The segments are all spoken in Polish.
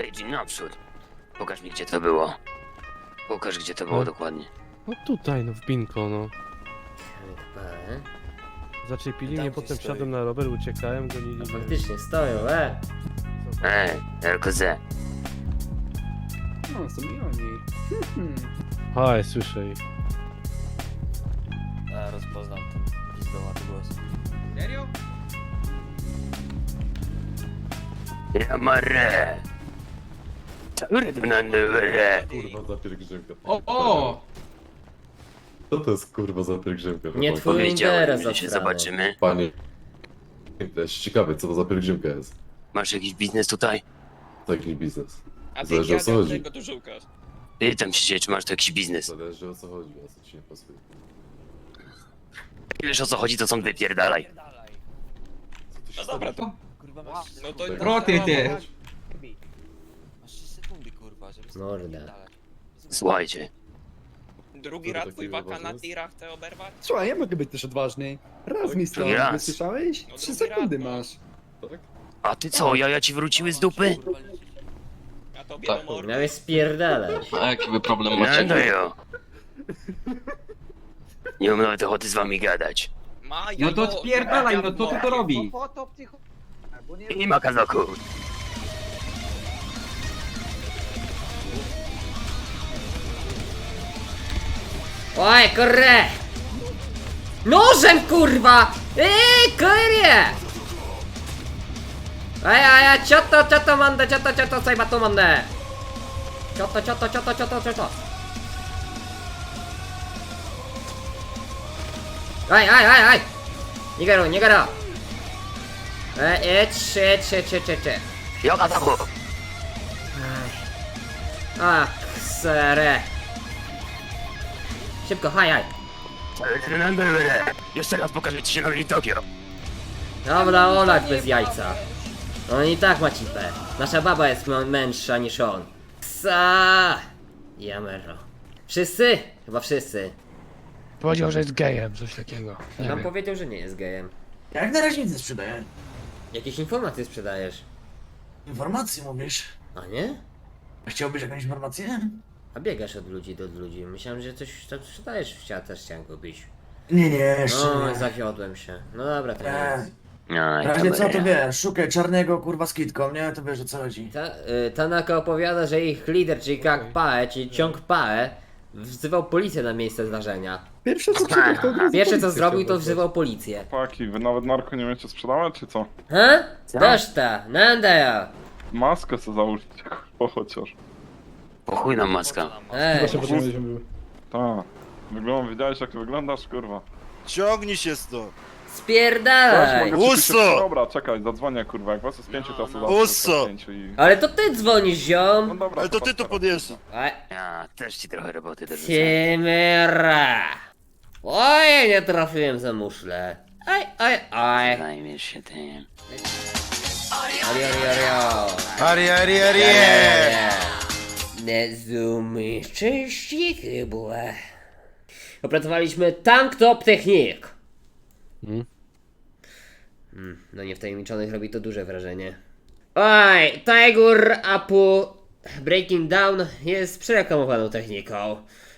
Okej, Jin, naprzód. Pokaż mi, gdzie to było. Pokaż, gdzie to było No. dokładnie. No tutaj, no w Binko, no. Chyba, Zaczepili Tam mnie, potem stoi. wsiadłem na rower, uciekałem, gonili No mnie. faktycznie, stoją, e! Ej, LKZ. No, są i oni. Hmm. Aj, słyszę ich. Ja rozpoznam ten pizdołaty głos. Serio? Yamarre. Turdunanure. Kurwa za pielgrzymka. O, o! Co to jest kurwa za pielgrzymka? Nie twój Powiedziałem, interes że się zobaczymy. Panie. Też ciekawe, co to za pielgrzymka jest. Masz jakiś biznes tutaj? Taki biznes. A ty Zależy o co chodzi. tego się, czy masz tu jakiś biznes. Zależy o co chodzi, a co ci nie pasuje. Jak wiesz o co chodzi, to są wypierdalaj. Co tu się No dobra, to Kurwa masz... No to-. Roty ty! Masz 3 sekundy kurwa, żeby sobie Morda. Słuchajcie, drugi raz na tirach chce oberwać? Słuchaj, ja mogę być też odważny. Raz mi stąd, raz. słyszałeś? No Trzy drugi sekundy raz, no. masz. Tak? a ty co, jaja ci wróciły z dupy? Kurwa, liczyć. A tobie Tak. do mordy. Miałeś spierdalać. A jaki wy problem No, macie? no jo. Nie mam nawet ochoty z wami gadać. Ma, No to spierdalaj, jaja no co ty to robi? I Makazoku. Oj, kurre! Nożem, kurwa! Ej, kurje! Ej, ej, ej, cioto, cioto, mandę, cioto, cioto, sajba to mandę! Cioto, cioto, cioto, cioto, cioto! Ej, ej, ej, ej! Nie garo, nie garo! Ej, ej, trzy, trzy, trzy, trzy, trzy. Joka, tabu! Ach, ksere. Szybko, haj, haj. Jeszcze raz pokażę ci się na Tokio. Dobra, Olak bez jajca. On i tak ma cipę. Nasza baba jest mę- męższa niż on. Sa. Jamero. Wszyscy? Chyba wszyscy. Powiedział, że jest gejem, coś takiego. Nie Nam wiem. powiedział, że nie jest gejem. Jak na razie nic nie sprzedaję. Jakieś informacje sprzedajesz. Informacje mówisz? A nie? Chciałbyś jakąś informację? A biegasz od ludzi do ludzi. Myślałem, że coś tam sprzedajesz w świat, też chciałem kupić. Nie, nie, jeszcze No, nie. zawiodłem się. No dobra, to nie. Nie. No, i razie co to wiesz, szukaj czarnego kurwa z kitką, nie? To wiesz o co chodzi. Ta, y, Tanaka opowiada, że ich lider, czyli Kak Pae, czyli Ciąg Pae, wzywał policję na miejsce zdarzenia. Pierwsze co przebiegł, to od razu Pierwsze co policję zrobił, to wzywał policję. Paki, wy nawet narko nie umiecie sprzedawać, czy co? Co? Doszta, nanda Maskę co założyć, kurwa, chociaż. Po chuj nam maska. Ej, Ta. Wygląda, widziałeś jak wyglądasz, kurwa. Ciągnij się stąd! spierdalaj! mogę ci Uso! Dobra, czekaj, zadzwonię, kurwa, jak was jest pięciu, to ja sobie Uso! zawsze pięciu i... Ale to ty dzwonisz, No ziom! dobra, Ale to ty tu teraz. podjeżdżasz. Ej, Ja też ci trochę roboty dorzucę. Cimera! Oj, nie trafiłem za muszlę. Aj, aj, aj. Zajmiesz się tym. Ari, ari, ari! Nezumy szczęście chyba. Opracowaliśmy Tank Top Technik. Mm. Hmm, no niewtajemniczonych robi to duże wrażenie. Oj, Tiger Apu Breaking Down jest przereklamowaną techniką.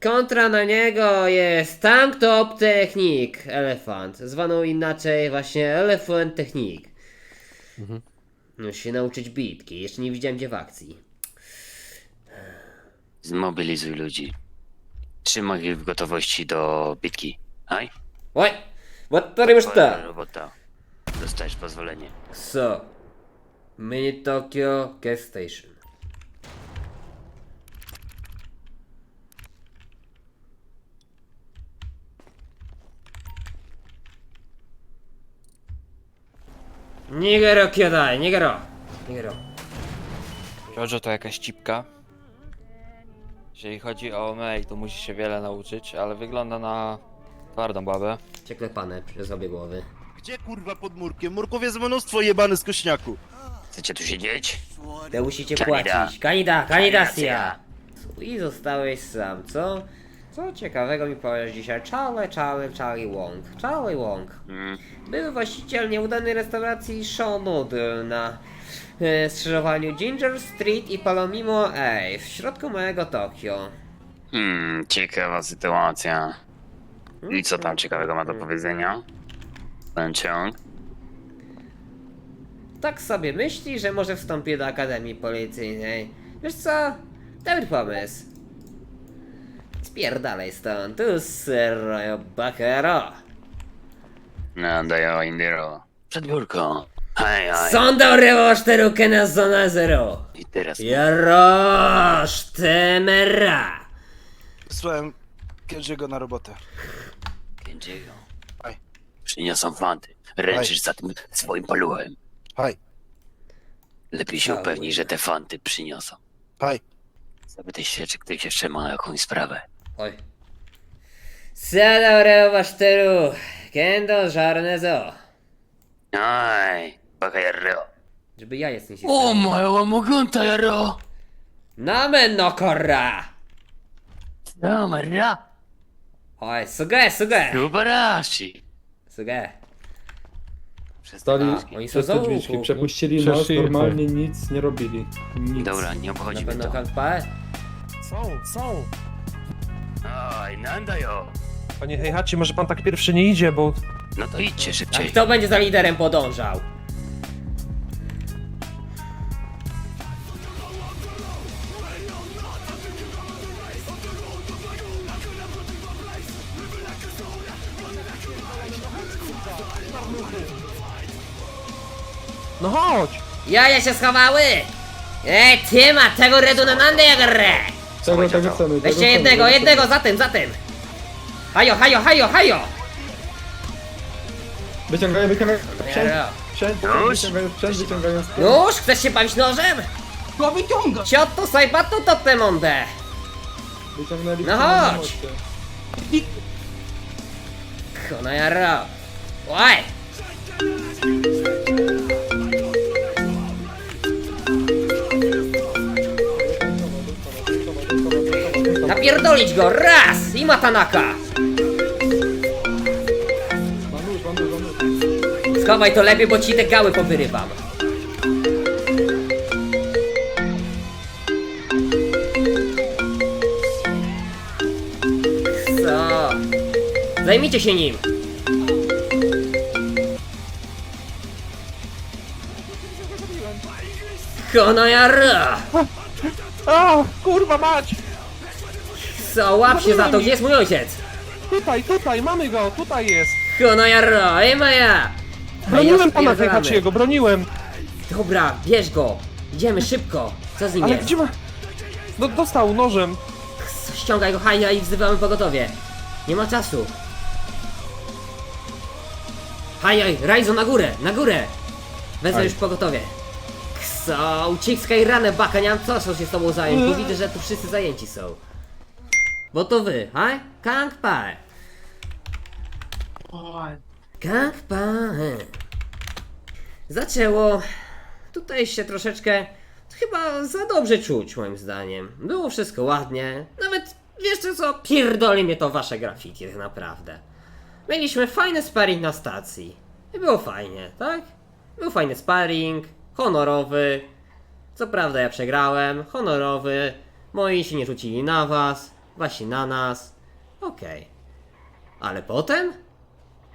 Kontra na niego jest Tank Top Technik Elefant, zwaną inaczej właśnie Elephant Technik. Mhm. Muszę się nauczyć bitki, jeszcze nie widziałem gdzie w akcji. Zmobilizuj ludzi. Trzymaj ich w gotowości do bitki. Aj? To już Twoja to? robota. Dostajesz pozwolenie. So, Mini Tokyo Gas Station. Nigero Kyodai, Nigero! Nigero. Jojo to jakaś cipka. Jeżeli chodzi o mail, to musi się wiele nauczyć, ale wygląda na twardą babę. Cieklepane przez obie głowy. Gdzie kurwa pod murkiem? Murków jest mnóstwo jebany z kośniaku. Chcecie tu siedzieć? Te musicie Kanida. płacić. Kanida, kanidacja! I zostałeś sam, co? Co ciekawego mi powiesz dzisiaj? Charlie, Charlie, Charlie Wong. Charlie Wong. Mm, Był właściciel nieudanej restauracji Show Noodle na e, skrzyżowaniu Ginger Street i Palomimo A w środku małego Tokio. hmm, ciekawa sytuacja. I co tam ciekawego ma do powiedzenia? Ten ciąg? Tak sobie myśli, że może wstąpi do Akademii Policyjnej. Wiesz co? Dobry pomysł. Spierdalaj stąd, tu serio bakero. No, daję Indiro. Przed biurko. Hej, hej. Sonda revošteru na zona zero. I teraz Jarosz temera. Wysłałem Kenjiego na robotę. Kędziego. Hej. Przyniosą fanty. Ręczysz za tym swoim paluchem. Haj, Lepiej się Cały. upewnij, że te fanty przyniosą. haj. Zapytaj się, czy ktoś jeszcze ma jakąś sprawę. Oj. Sonda revošteru kendo żarne zo. Aj, bakajero. Żeby ja jest nie się O, moja łamogunta, jaro! Namen no korra. Dobra, Oj, suge, suge. subarashi. Suge. Stali A, oni są przez za te drzwiczki, łuku. przepuścili nas, Przeszli, normalnie nic nie robili. Nic. Dobra, nie obchodzi mnie pewno to. kanpa. Są, są. Panie Heihachi, może pan tak pierwszy nie idzie, bo... No to idźcie A szybciej. kto będzie za liderem podążał? No chodź! Jaja się schowały! Ej, ty ma tego redu na nandę jak re! Tego, tego chcemy, tego Weźcie chcemy, jednego, tego jednego, za tym, za tym! Hajo, hajo, hajo, hajo! chcemy. Wyciągają, wyciągają sprzęt, Jaro. sprzęt, Nóż? wyciągają sprzęt, wyciągają sprzęt. Nóż? Chcesz się bawić nożem? No wyciąga! Ciotto sajbatu to te monde! Wyciągnęli No sprzęt na chodź. moście. Kono jaro! Oj! Napierdolić go! Raz! I matanaka! Schowaj to lepiej, bo ci te gały powyrywam. Co? Zajmijcie się nim. Konojara! A, kurwa mać! Co? Łap się za to, gdzie jest mój ojciec? Tutaj, tutaj, mamy go, tutaj jest! Konojara! Ej Maja! Broniłem pana Spierdalamy. Heihachiego, broniłem! Dobra, bierz go! Idziemy szybko! Co z nim Ale jest? gdzie ma... Do, dostał nożem. Ściągaj go Haja i wzywamy pogotowie. Nie ma czasu. Hajaj, Rajzo na górę, na górę! Wezmę Aj. już pogotowie. Kso, uciskaj ranę baka, nie mam co co się z tobą zająć, bo widzę, że tu wszyscy zajęci są. Bo to wy, haj? Kang Pae. Kang Pae. Zaczęło. Tutaj się troszeczkę chyba za dobrze czuć, moim zdaniem. Było wszystko ładnie. Nawet, wiesz co, pierdoli mnie to wasze graffiti tak naprawdę. Mieliśmy fajny sparring na stacji. I było fajnie, tak? Był fajny sparring, honorowy. Co prawda ja przegrałem, honorowy. Moi się nie rzucili na was, wasi na nas. Okej. Ale potem?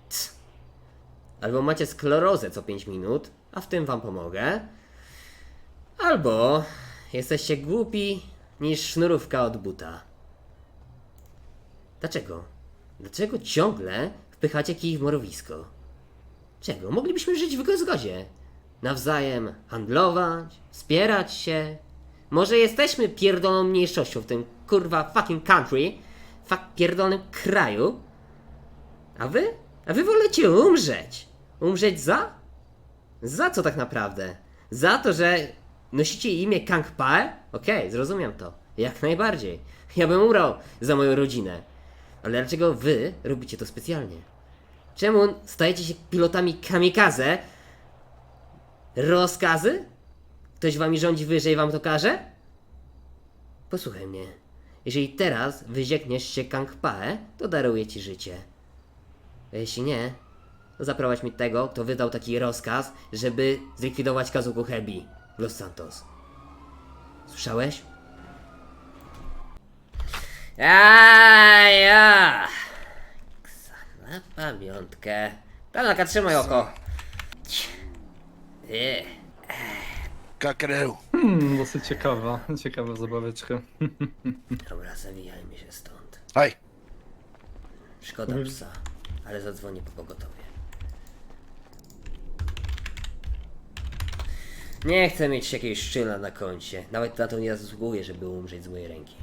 Cs. Albo macie sklerozę co 5 minut, a w tym wam pomogę. Albo jesteście głupi niż sznurówka od buta. Dlaczego? Dlaczego ciągle wpychacie kij w morowisko? Czego? Moglibyśmy żyć w zgodzie. Nawzajem handlować, wspierać się. Może jesteśmy pierdoloną mniejszością w tym kurwa fucking country, fuck pierdolonym kraju. A wy? A wy wolecie umrzeć. Umrzeć za? Za co tak naprawdę? Za to, że nosicie imię Kang Pae? Okej, zrozumiem to. Jak najbardziej. Ja bym umrał za moją rodzinę. Ale dlaczego wy robicie to specjalnie? Czemu stajecie się pilotami kamikaze? Rozkazy? Ktoś wami rządzi wyżej wam to każe? Posłuchaj mnie. Jeżeli teraz wyziekniesz się Kangpae, to daruję ci życie. A jeśli nie, to zaprowadź mi tego, kto wydał taki rozkaz, żeby zlikwidować Kazuku Hebi Los Santos. Słyszałeś? A ja! Na pamiątkę. Tanaka, trzymaj oko. Nie. Kakreu. Hmm, dosyć ciekawa, ciekawa zabaweczka. Dobra, zawijajmy się stąd. Hej. Szkoda psa, ale zadzwonię po pogotowie. Nie chcę mieć jakiegoś szczyla na koncie. Nawet na to nie zasługuję, żeby umrzeć z mojej ręki.